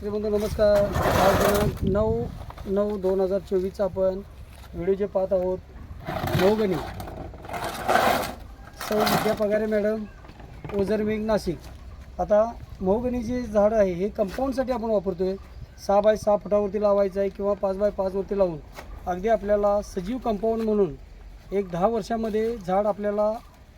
शेतकरी बंधू नमस्कार. आज दिनांक नऊ नऊ दोन हजार चोवीसचा आपण व्हिडिओ जे पाहत आहोत नवगणी सौ विद्या पगारे मॅडम ओझरमिंग नाशिक. आता मोहगणी जे झाडं आहे हे कंपाऊंडसाठी आपण वापरतो आहे सहा बाय सहा फुटावरती लावायचं आहे किंवा पाच बाय पाचवरती लावून. अगदी आपल्याला सजीव कंपाऊंड म्हणून एक दहा वर्षामध्ये झाड आपल्याला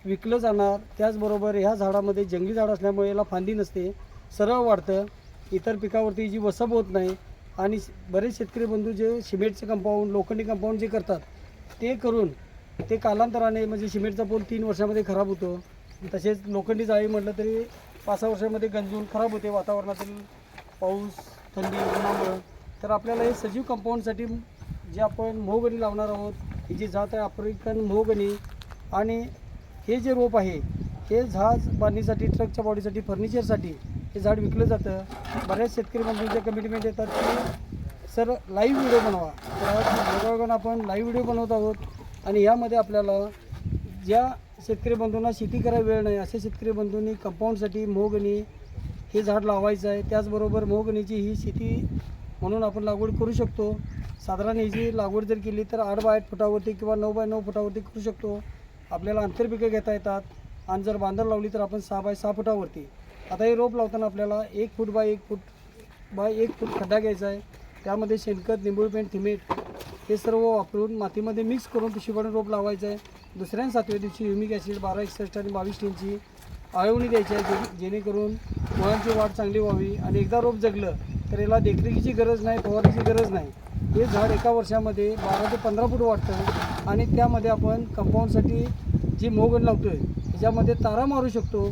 विकलं जाणार. त्याचबरोबर ह्या झाडामध्ये जंगली झाड असल्यामुळे याला फांदी नसते. सरळ वाढतं. इतर पिकावरती जी वसब होत नाही आणि श- बरेच शेतकरी बंधू जे सिमेंटचे कंपाऊंड लोखंडी कंपाऊंड जे करतात ते करून ते कालांतराने म्हणजे सिमेंटचा पोल तीन वर्षामध्ये खराब होतो. तसेच लोखंडी जाळी म्हटलं तरी पाच सहा वर्षामध्ये गंजून खराब होते वातावरणातील पाऊस थंडी उन्हामुळं. तर आपल्याला हे सजीव कंपाऊंडसाठी जे आपण मोहगणी लावणार आहोत ही जी जात आहे आफ्रिकन मोहगणी आणि हे जे रोप आहे हे झाज बांधणीसाठी ट्रकच्या बॉडीसाठी फर्निचरसाठी हे झाड विकलं जातं. बऱ्याच शेतकरी बंधूंच्या कमिटमेंट येतात की सर लाईव्ह व्हिडिओ बनवा. तर आपण लाईव्ह व्हिडिओ बनवत आहोत आणि यामध्ये आपल्याला ज्या शेतकरी बंधूंना शेती करायला वेळ नाही अशा शेतकरी बंधूंनी कंपाऊंडसाठी मोगणी हे झाड लावायचं आहे. त्याचबरोबर मोगणीची ही शेती म्हणून आपण लागवड करू शकतो. साधारण ह्याची लागवड जर केली तर आठ बाय आठ फुटावरती किंवा नऊ बाय नऊ फुटावरती करू शकतो. आपल्याला आंतरपिकं घेता येतात आणि जर बांधर लावली तर आपण सहा बाय सहा फुटावरती. आता हे रोप लावताना आपल्याला एक फूट बाय एक फूट बाय एक फूट खड्डा घ्यायचा आहे. त्यामध्ये शेणखत निंबूळ पेंट थिमेट हे सर्व वापरून मातीमध्ये मिक्स करून पिशवीकडून रोप लावायचं आहे. दुसऱ्या सातव्या दिवशी युमिक ॲसिड बारा एकसष्ट आणि बावीस टींची आळवणी द्यायची आहे जे जेणेकरून मुळांची वाढ चांगली व्हावी आणि एकदा रोप जगलं तर याला देखरेखीची गरज नाही फवारणीची गरज नाही. हे झाड एका वर्षामध्ये बारा ते पंधरा फूट वाढतं आणि त्यामध्ये आपण कंपाऊंडसाठी जी मोगण लावतो आहे त्याच्यामध्ये तारा मारू शकतो.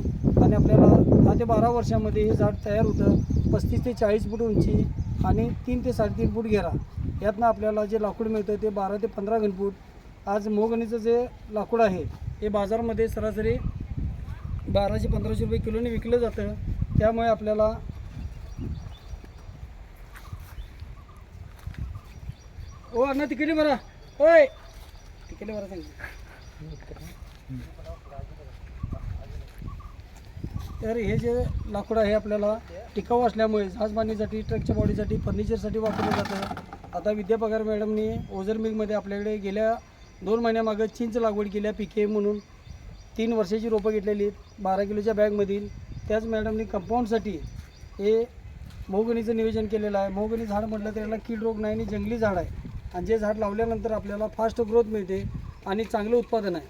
आणि आपल्याला दहा ते बारा वर्षामध्ये हे झाड तयार होतं. पस्तीस ते चाळीस फूट उंची आणि तीन ते साडेतीन फूट घेरा. यातनं आपल्याला जे लाकूड मिळतं ते बारा ते पंधरा घनफूट. आज मोगणीचं जे लाकूड आहे हे बाजारामध्ये सरासरी बाराशे पंधराशे रुपये किलोने विकलं जातं. त्यामुळे आपल्याला ओ अण्णा तिकडे बरा. होय. तिकडे बरा सांगितलं तर हे जे लाकूड आहे आपल्याला टिकाऊ असल्यामुळे जहाजबांधणीसाठी ट्रकच्या बॉडीसाठी फर्निचरसाठी वापरलं जातं. आता विद्यापगार मॅडमनी ओझर मिलमध्ये आपल्याकडे गेल्या दोन महिन्यामागं चिंच लागवड केल्या पिके म्हणून. तीन वर्षाची रोपं घेतलेली आहेत. बारा किलोच्या बॅगमधील. त्याच मॅडमनी कंपाऊंडसाठी हे मोगणीचं नियोजन केलेलं आहे. मोगणी झाड म्हटलं तर याला कीड रोग नाही आणि जंगली झाड आहे. आणि जे झाड लावल्यानंतर आपल्याला फास्ट ग्रोथ मिळते आणि चांगलं उत्पादन आहे.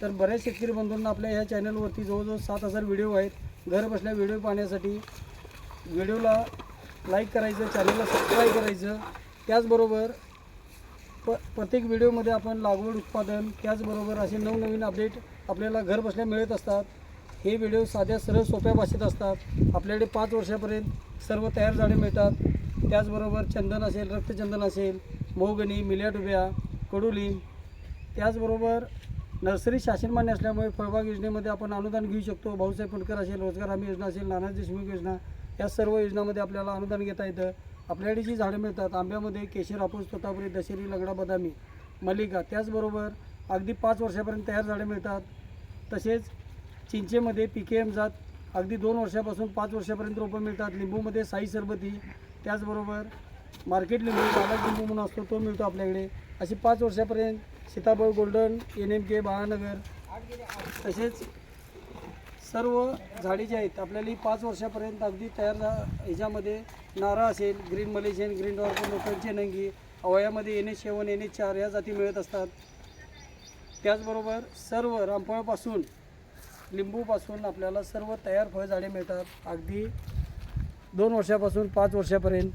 तर बऱ्याच शेतकरी बंधूंना आपल्या ह्या चॅनलवरती जवळजवळ सात हजार व्हिडिओ आहेत. घर बसल्या व्हिडिओ पाहण्यासाठी व्हिडिओला लाईक करायचं चॅनलला सबस्क्राईब करायचं. त्याचबरोबर प प्रत्येक व्हिडिओमध्ये आपण लागवड उत्पादन त्याचबरोबर असे नवनवीन अपडेट आपल्याला घर बसल्या मिळत असतात. हे व्हिडिओ साध्या सरळ सोप्या भाषेत असतात. आपल्याकडे पाच वर्षापर्यंत सर्व तयार झाडे मिळतात. त्याचबरोबर चंदन असेल रक्तचंदन असेल मोगणी मिल्याट कडुलिंब त्याचबरोबर नर्सरी शासन मान्य असल्यामुळे फळबाग योजनेमध्ये आपण अनुदान घेऊ शकतो. भाऊसाहेब फुंडकर असेल रोजगार हमी योजना असेल नाना देशमुख योजना या सर्व योजनामध्ये आपल्याला अनुदान घेता येतं. आपल्याकडे जी झाडं मिळतात आंब्यामध्ये केशर हापूस तोतापुरी दशेरी लगडा बदामी मलिका त्याचबरोबर अगदी पाच वर्षापर्यंत तयार झाडे मिळतात. तसेच चिंचेमध्ये पी के एम जात अगदी दोन वर्षापासून पाच वर्षापर्यंत रोपं मिळतात. लिंबूमध्ये साई सरबती त्याचबरोबर मार्केट लिंबू बालाज लिंबू म्हणून असतो तो मिळतो आपल्याकडे. अशी पाच वर्षापर्यंत सीताफळ golden N M K Balanagar तसेच सर्व झाडी जी आहेत आपल्याला पाच वर्षापर्यंत अगदी तयार झा ह्याच्यामध्ये नारा असेल ग्रीन मलेशियन ग्रीन डॉर्क लोकांची नंगी अवयामध्ये N H seven N H चार या जाती मिळत असतात. त्याचबरोबर सर्व रामफळापासून लिंबूपासून आपल्याला सर्व तयार फळझाडे मिळतात. अगदी दोन वर्षापासून पाच वर्षापर्यंत.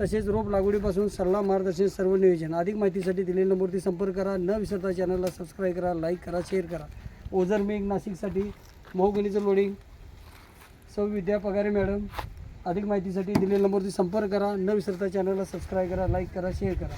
तसेच रोप लागवडीपासून सल्ला मार्गदर्शन सर्व नियोजन. अधिक माहितीसाठी दिलेल्या नंबरवरती संपर्क करा. न विसरता चॅनलला सबस्क्राईब करा लाईक करा शेअर करा. ओझर मेघ नाशिकसाठी मोहगणीचं लोडिंग सौ विद्या पगारे मॅडम अधिक माहितीसाठी दिलेल्या नंबरवरती संपर्क करा. न विसरता चॅनलला सबस्क्राईब करा लाईक करा शेअर करा.